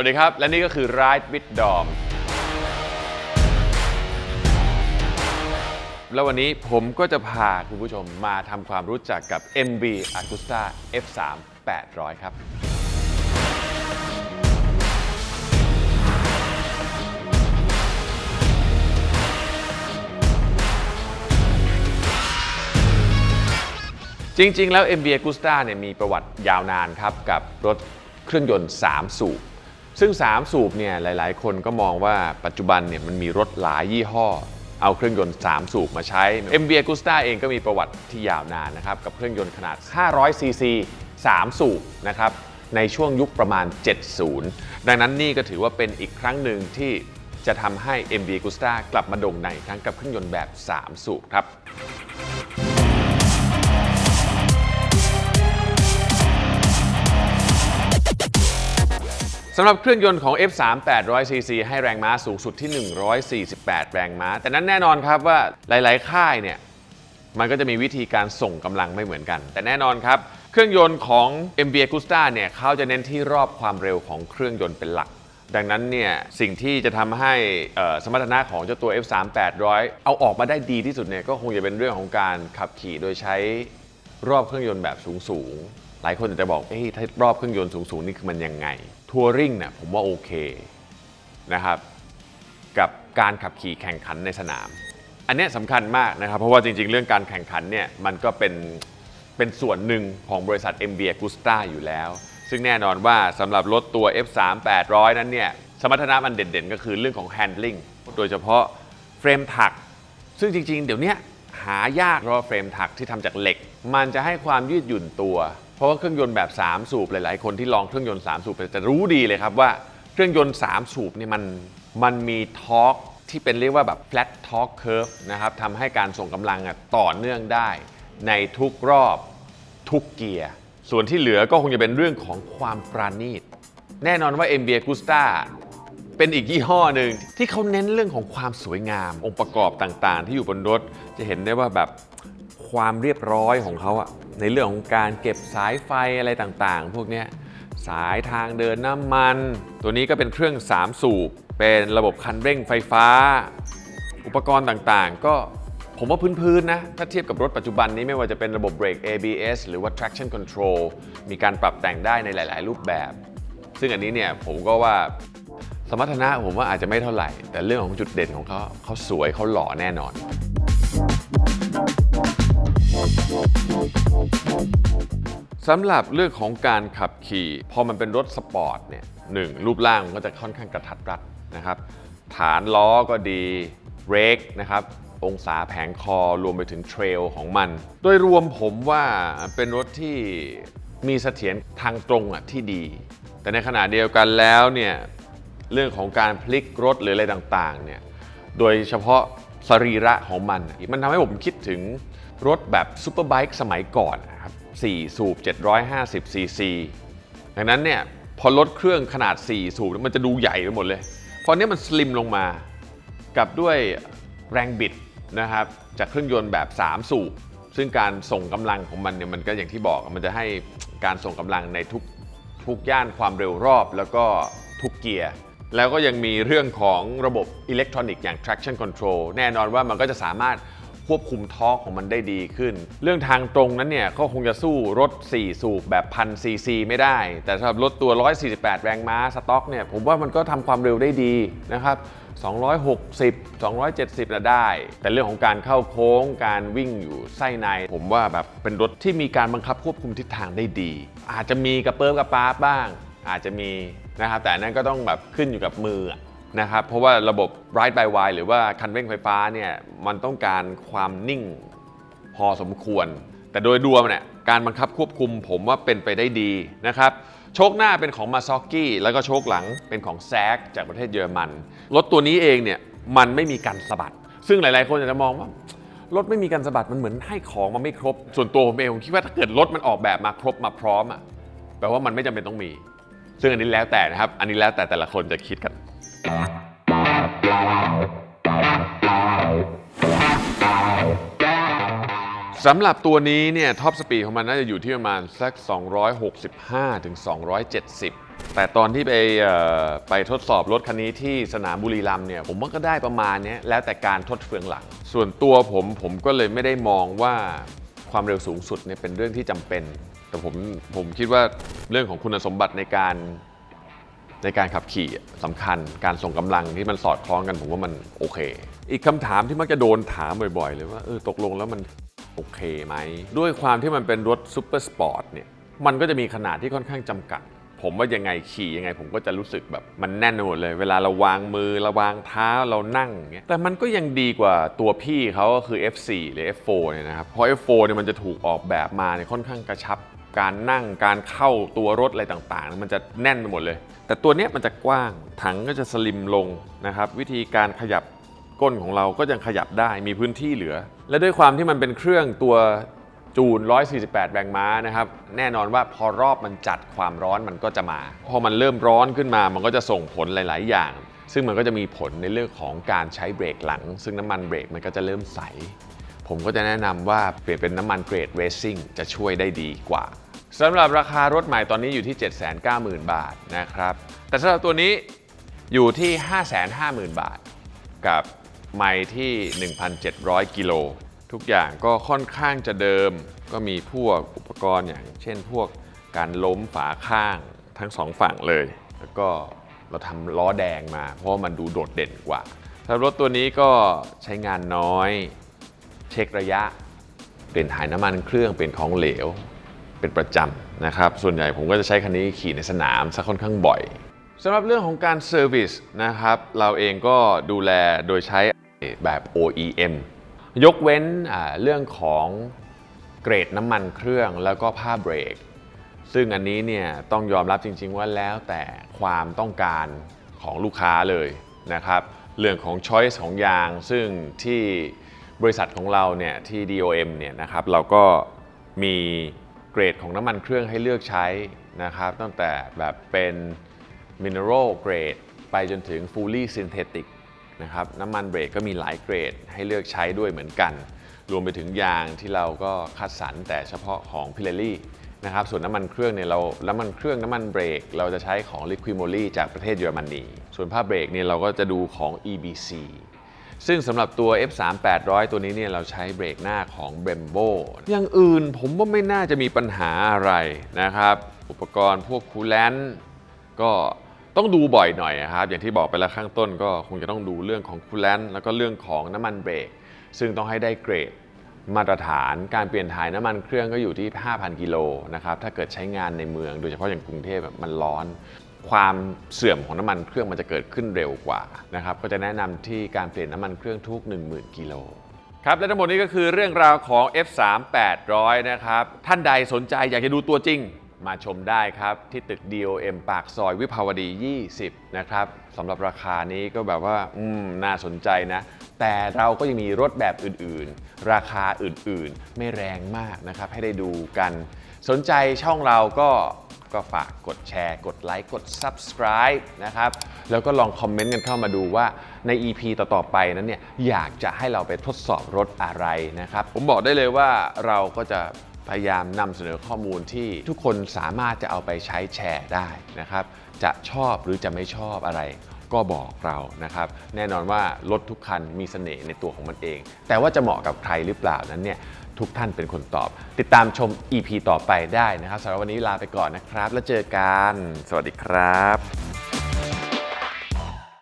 วัสดีครับ และนี่ก็คือ Ride with Dom แล้ววันนี้ผมก็จะพาคุณผู้ชมมาทำความรู้จักกับ MV Agusta F3 800 ครับ จริงๆ แล้ว MV Agusta เนี่ยมีประวัติยาวนานครับ กับรถเครื่องยนต์ 3 สูบ ซึ่ง 3 สูบเนี่ยหลาย ๆ คนก็มองว่าปัจจุบันเนี่ยมันมีรถหลายยี่ห้อ เอาเครื่องยนต์ 3 สูบมาใช้ MV Agusta เองก็มีประวัติที่ยาวนานนะครับ กับเครื่องยนต์ขนาด 500 ซีซี 3 สูบนะครับ ในช่วงยุคประมาณ 70 ดังนั้นนี่ก็ถือว่าเป็นอีกครั้งหนึ่งที่จะทำให้ MV Agusta กลับมาโด่งดังอีกครั้งกับเครื่องยนต์แบบ 3 สูบครับ สำหรับเครื่องยนต์ของ F3 800cc ให้แรงม้าสูงสุดที่ 148 แรงม้า แต่นั้นแน่นอนครับว่าหลาย ๆ ค่ายเนี่ยมันก็จะมีวิธีการส่งกำลังไม่เหมือนกัน แต่แน่นอนครับ เครื่องยนต์ของ MV Agusta เนี่ยเขาจะเน้นที่รอบความเร็วของเครื่องยนต์เป็นหลัก ดังนั้นเนี่ยสิ่งที่จะทำให้สมรรถนะของเจ้าตัว F3 800 เอาออกมาได้ดีที่สุดเนี่ยก็คงจะเป็นเรื่องของการขับขี่โดยใช้รอบเครื่องยนต์แบบสูงๆ หลายคนอาจจะบอกเอ้ยถ้ารอบเครื่องยนต์สูงๆนี่คือมันยังไงทัวริงเนี่ยผมว่าโอเคนะครับกับการขับขี่แข่งขันในสนาม อันนี้สำคัญมากนะครับ เพราะว่าจริงๆ เรื่องการแข่งขันเนี่ยมันก็เป็นเป็นส่วนหนึ่งของบริษัท MV Agusta อยู่แล้ว ซึ่งแน่นอนว่าสำหรับรถตัว F3 800 นั้นเนี่ยสมรรถนะมันเด่นๆ ก็คือเรื่องของ handling โดยเฉพาะเฟรมถัก ซึ่งจริงๆ เดี๋ยวนี้หายากเพราะเฟรมถักที่ทำจากเหล็ก มันจะให้ความยืดหยุ่นตัว เพราะว่าเครื่องยนต์แบบ 3 สูบหลายๆ คนที่ลองเครื่องยนต์ 3 สูบจะรู้ดีเลยครับว่าเครื่องยนต์ 3 สูบเนี่ยมันมันมีทอร์กที่เป็นเรียกว่าแบบ flat torque curve นะครับทำให้การส่งกำลังต่อเนื่องได้ ในทุกรอบทุกเกียร์ส่วนที่เหลือก็คงจะเป็นเรื่องของความปราณีต แน่นอนว่า MB Agusta เป็นอีกยี่ห้อหนึ่งที่เขาเน้นเรื่องของความสวยงาม องค์ประกอบต่างๆ ที่อยู่บนรถ จะเห็นได้ว่าแบบความเรียบร้อยของเขาอะ ในเรื่องของการเก็บสายไฟอะไรต่างๆ พวกนี้สายทางเดินน้ำมัน ตัวนี้ก็เป็นเครื่อง 3 สูบ เป็นระบบคันเร่งไฟฟ้า อุปกรณ์ต่างๆ ก็ผมว่าพื้นๆนะ ถ้าเทียบกับรถปัจจุบันนี้ไม่ว่าจะเป็นระบบเบรก ABS หรือว่า traction control มีการปรับแต่งได้ในหลาย ๆ รูปแบบ ซึ่งอันนี้เนี่ยผมก็ว่าสมรรถนะผมว่าอาจจะไม่เท่าไหร่ แต่เรื่องของจุดเด่นของเขาเขาสวยเขาหล่อแน่นอน สำหรับเรื่องของการขับขี่พอมันเป็นรถสปอร์ตเนี่ยหนึ่งรูปร่างมันก็จะค่อนข้างกระทัดรัดนะครับ ฐานล้อก็ดีเบรกนะครับ องศาแผงคอรวมไปถึงเทรลของมัน โดยรวมผมว่าเป็นรถที่มีเสถียรทางตรงอะที่ดี แต่ในขณะเดียวกันแล้วเนี่ยเรื่องของการพลิกรถหรืออะไรต่างๆเนี่ยโดยเฉพาะ สรีระของมัน มันทำให้ผมคิดถึงรถแบบซูเปอร์ไบค์สมัยก่อนนะครับ4สูบ 750 ซีซี ดังนั้นเนี่ยพอรถเครื่องขนาด 4 สูบมันจะดูใหญ่ไปหมดเลย พอเนี้ยมันสลิมลงมา กับด้วยแรงบิดนะครับ จากเครื่องยนต์แบบ 3 สูบ ซึ่งการส่งกำลังของมันเนี่ยมันก็อย่างที่บอกมันจะให้การส่งกำลังในทุกทุกย่านความเร็วรอบ แล้วก็ทุกเกียร์ แล้วก็ยังมีเรื่องของระบบอิเล็กทรอนิกส์อย่าง traction control แน่นอนว่ามันก็จะสามารถควบคุมทอของมันได้ดีขึ้น เรื่องทางตรงนั้นเนี่ยก็คงจะสู้รถ 4 สูบแบบพันซีซีไม่ได้ แต่สำหรับรถตัว 148 แรงม้าสต็อกเนี่ยผมว่ามันก็ทำความเร็วได้ดีนะครับ260 270น่ะได้ แต่เรื่องของการเข้าโค้งการวิ่งอยู่ไส้ใน ผมว่าแบบเป็นรถที่มีการบังคับควบคุมทิศทางได้ดี อาจจะมีกระเปิบกระปาบ้าง อาจจะมีนะครับแต่นั้นก็ต้องแบบขึ้นอยู่กับมือนะครับเพราะว่าระบบ ride by wire หรือว่าคันเร่งไฟฟ้าเนี่ยมันต้องการความนิ่งพอสมควร แต่โดยรวมเนี่ยการบังคับควบคุมผมว่าเป็นไปได้ดีนะครับโชคหน้าเป็นของมาซ o กกี้แล้วก็โชคหลังเป็นของแซกจากประเทศเยอรมันรถตัวนี้เองเนี่ยมันไม่มีการสะบัด ซึ่งหลาย ๆ คนอาจจะมองว่ารถไม่มีการสะบัดมันเหมือนให้ของมาไม่ครบ ส่วนตัวผมเองผมคิดว่าถ้าเกิดรถมันออกแบบมาครบมาพร้อมอะแปลว่ามันไม่จำเป็นต้องมี ซึ่งอันนี้แล้วแต่นะครับ อันนี้แล้วแต่แต่ละคนจะคิดกัน สำหรับตัวนี้เนี่ยท็อปสปีดของมันน่าจะอยู่ที่ประมาณสัก 265ถึง270 แต่ตอนที่ไปไปทดสอบรถคันนี้ที่สนามบุรีรัมย์เนี่ยผมว่าก็ได้ประมาณนี้แล้วแต่การทดเฟืองหลัง ส่วนตัวผมผมก็เลยไม่ได้มองว่าความเร็วสูงสุดเนี่ยเป็นเรื่องที่จำเป็น แต่ผมผมคิดว่าเรื่องของคุณสมบัติในการในการขับขี่สำคัญ การส่งกำลังที่มันสอดคล้องกันผมว่ามันโอเค อีกคำถามที่มักจะโดนถามบ่อยๆ เลยว่าเออตกลงแล้วมันโอเคไหม ด้วยความที่มันเป็นรถซูเปอร์สปอร์ตเนี่ยมันก็จะมีขนาดที่ค่อนข้างจำกัด ผมว่ายังไงขี่ยังไง ผมก็จะรู้สึกแบบมันแน่นไปหมดเลย เวลาเราวางมือเราวางเท้าเรานั่งอย่างเงี้ยแต่มันก็ยังดีกว่าตัวพี่เขาก็คือ F4 หรือ F4 เนี่ยนะครับเพราะ F4 เนี่ยมันจะถูกออกแบบมาเนี่ยค่อนข้างกระชับ การนั่งการเข้าตัวรถอะไรต่างๆ มันจะแน่นไปหมดเลย แต่ตัวเนี้ยมันจะกว้างถังก็จะสลิมลงนะครับ วิธีการขยับก้นของเราก็ยังขยับได้มีพื้นที่เหลือ และด้วยความที่มันเป็นเครื่องตัวจูน 148 แรงม้านะครับ แน่นอนว่าพอรอบมันจัดความร้อนมันก็จะมา พอมันเริ่มร้อนขึ้นมา มันก็จะส่งผลหลาย ๆ อย่าง ซึ่งมันก็จะมีผลในเรื่องของการใช้เบรกหลัง ซึ่งน้ำมันเบรกมันก็จะเริ่มใส ผมก็จะแนะนำว่าเปลี่ยนเป็นน้ำมันเกรดเรซิ่งจะช่วยได้ดีกว่า สำหรับราคารถใหม่ตอนนี้อยู่ที่ 790,000 บาทนะครับ แต่สำหรับตัวนี้อยู่ที่ 550,000 บาท กับไมล์ที่ 1,700 กิโล ทุกอย่างก็ค่อนข้างจะเดิม ก็มีพวกอุปกรณ์อย่างเช่นพวกการล้มฝาข้างทั้งสองฝั่งเลย แล้วก็เราทำล้อแดงมา เพราะว่ามันดูโดดเด่นกว่าสำหรับรถตัวนี้ก็ใช้งานน้อย เช็คระยะ เปลี่ยนถ่ายน้ำมันเครื่องเปลี่ยนของเหลว เป็นประจำนะครับ ส่วนใหญ่ผมก็จะใช้คันนี้ขี่ในสนามซะค่อนข้างบ่อยสำหรับเรื่องของการเซอร์วิสนะครับ เราเองก็ดูแลโดยใช้แบบ OEM ยกเว้นเรื่องของเกรดน้ำมันเครื่องแล้วก็ผ้าเบรก ซึ่งอันนี้เนี่ยต้องยอมรับจริง ๆ ว่าแล้วแต่ความต้องการของลูกค้าเลยนะครับ เรื่องของ choice ของยาง ซึ่งที่บริษัทของเราเนี่ยที่ DOM เนี่ยนะครับเราก็มี เกรดของน้ำมันเครื่องให้เลือกใช้นะครับ ตั้งแต่แบบเป็น mineral grade ไปจนถึง fully synthetic นะครับน้ำมันเบรกก็มีหลายเกรดให้เลือกใช้ด้วยเหมือนกัน รวมไปถึงยางที่เราก็คัดสรรแต่เฉพาะของ Pirelli นะครับส่วนน้ำมันเครื่องเนี่ยเราน้ำมันเครื่องน้ำมันเบรก เราจะใช้ของ Liquimoli จากประเทศเยอรมนีส่วนผ้าเบรกเนี่ยเราก็จะดูของ EBC ซึ่งสำหรับตัว F3 800 ตัวนี้เนี่ยเราใช้เบรกหน้าของ Brembo อย่างอื่นผมว่าไม่น่าจะมีปัญหาอะไรนะครับ อุปกรณ์พวกคูลแลนต์ก็ต้องดูบ่อยหน่อยนะครับ อย่างที่บอกไปแล้วข้างต้นก็คงจะต้องดูเรื่องของคูลแลนต์แล้วก็เรื่องของน้ำมันเบรก ซึ่งต้องให้ได้เกรดมาตรฐานการเปลี่ยนถ่ายน้ำมันเครื่องก็อยู่ที่ 5,000 กิโลนะครับ ถ้าเกิดใช้งานในเมือง โดยเฉพาะอย่างกรุงเทพมันร้อน ความเสื่อมของน้ำมันเครื่องมันจะเกิดขึ้นเร็วกว่านะครับก็จะแนะนำที่การเปลี่ยนน้ำมันเครื่องทุก 10,000 กิโลครับและทั้งหมดนี้ก็คือเรื่องราวของ F3 800 นะครับ ท่านใดสนใจอยากจะดูตัวจริง มาชมได้ครับ ที่ตึก DOM ปากซอยวิภาวดี 20 นะครับสำหรับราคานี้ก็แบบว่าอืมน่าสนใจนะ แต่เราก็ยังมีรถแบบอื่นๆ ราคาอื่นๆ ไม่แรงมากนะครับ ให้ได้ดูกัน สนใจช่องเราก็ ก็ฝากกดแชร์ กดไลค์กด subscribe นะครับ แล้วก็ลองคอมเมนต์กันเข้ามาดูว่าใน EP ต่อ ๆ ไปนั้นเนี่ยอยากจะให้เราไปทดสอบรถอะไรนะครับ ผมบอกได้เลยว่าเราก็จะพยายามนำเสนอข้อมูลที่ทุกคนสามารถจะเอาไปใช้แชร์ได้นะครับ จะชอบหรือจะไม่ชอบอะไร ก็บอกเรานะครับ แน่นอนว่ารถทุกคันมีเสน่ห์ในตัวของมันเอง แต่ว่าจะเหมาะกับใครหรือเปล่านั้นเนี่ยทุกท่านเป็นคนตอบ ติดตามชม EP ต่อไปได้นะครับสำหรับวันนี้ลาไปก่อนนะครับ แล้วเจอกัน สวัสดีครับ